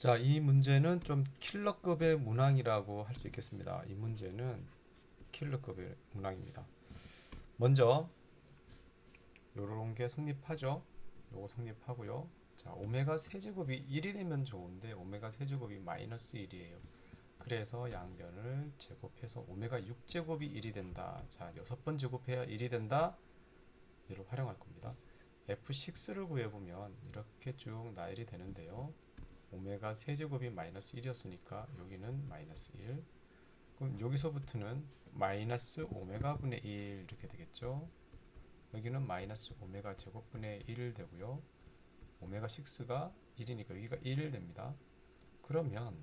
자, 이 문제는 좀 킬러급의 문항이라고 할 수 있겠습니다. 이 문제는 킬러급의 문항입니다. 먼저 요런 게 성립하죠. 요거 성립하고요. 자, 오메가 세제곱이 1이 되면 좋은데 오메가 세제곱이 마이너스 1이에요. 그래서 양변을 제곱해서 오메가 6제곱이 1이 된다. 자, 여섯 번 제곱해야 1이 된다. 얘를 활용할 겁니다. F6를 구해보면 이렇게 쭉 나열이 되는데요. 오메가 세제곱이 마이너스 1이었으니까 여기는 마이너스 1. 그럼 여기서부터는 마이너스 오메가 분의 1 이렇게 되겠죠. 여기는 마이너스 오메가 제곱분의 1 되고요. 오메가 6가 1이니까 여기가 1 됩니다. 그러면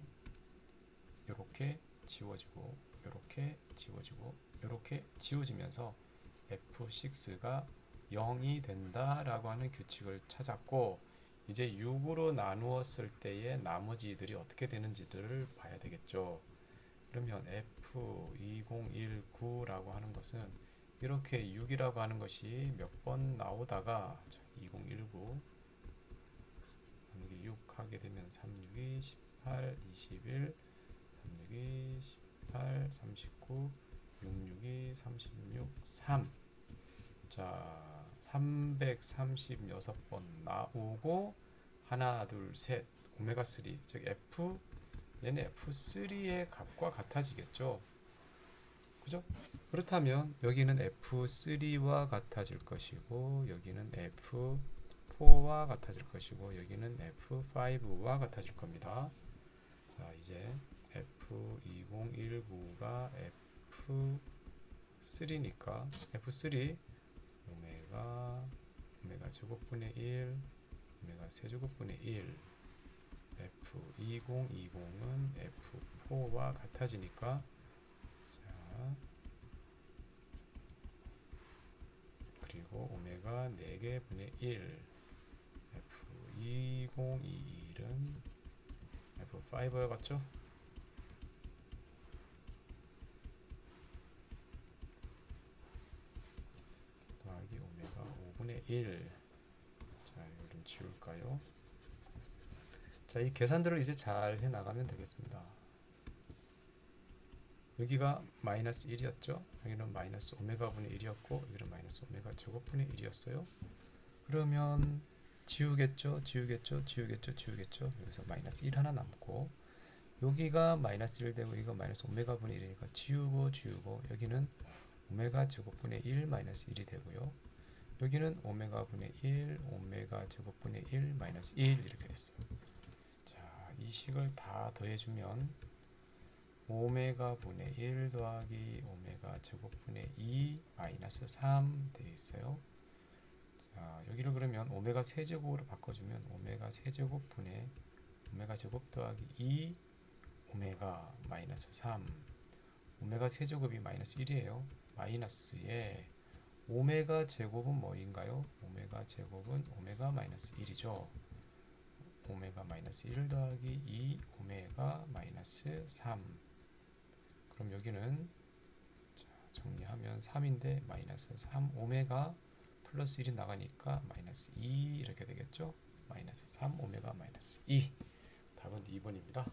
이렇게 지워지고 이렇게 지워지고 이렇게 지워지면서 F6가 0이 된다라고 하는 규칙을 찾았고 이제 6으로 나누었을 때의 나머지들이 어떻게 되는지들을 봐야 되겠죠. 그러면 F2019라고 하는 것은 이렇게 6이라고 하는 것이 몇 번 나오다가 자, 2019 나누기 6 하게 되면 36이 18, 21, 36이 18, 39, 66이 36, 3. 자, 336번 나오고 하나, 둘, 셋 오메가 3, 즉 F 얘는 F3의 값과 같아지겠죠. 그죠? 그렇다면 여기는 F3와 같아질 것이고 여기는 F4와 같아질 것이고 여기는 F5와 같아질 겁니다. 자, 이제 F2019가 F3니까 F3 오메가 오메가 제곱분의 1 오메가 세제곱분의 1 F2020은 F4와 같아지니까 자 그리고 오메가 4개 분의 1 F2021은 F5와 같죠? 더하기 오메가 5분의 1 자, 이거 좀 지울까요? 자, 이 계산들을 이제 잘 해 나가면 되겠습니다. 여기가 마이너스 1이었죠? 여기는 마이너스 오메가 분의 1이었고 여기는 마이너스 오메가 제곱분의 1이었어요. 그러면 지우겠죠? 지우겠죠? 지우겠죠? 지우겠죠? 여기서 마이너스 1 하나 남고 여기가 마이너스 1 되고 이거 마이너스 오메가 분의 1이니까 지우고 지우고 여기는 오메가 제곱분의 1 마이너스 1이 되고요. 여기는 오메가 분의 1 오메가 제곱분의 1 마이너스 1 이렇게 됐어요. 자, 이 식을 다 더해주면 오메가 분의 1 더하기 오메가 제곱분의 2 마이너스 3 되어 있어요. 자, 여기를 그러면 오메가 세제곱으로 바꿔주면 오메가 세제곱 분의 오메가 제곱 더하기 2 오메가 마이너스 3 오메가 세제곱이 마이너스 1이에요. 마이너스에 오메가 제곱은 뭐인가요? 오메가 제곱은 오메가 마이너스 1이죠. 오메가 마이너스 1 더하기 2 오메가 마이너스 3 그럼 여기는 자, 정리하면 3인데 마이너스 3 오메가 플러스 1이 나가니까 마이너스 2 이렇게 되겠죠. 마이너스 3 오메가 마이너스 2 답은 2번입니다.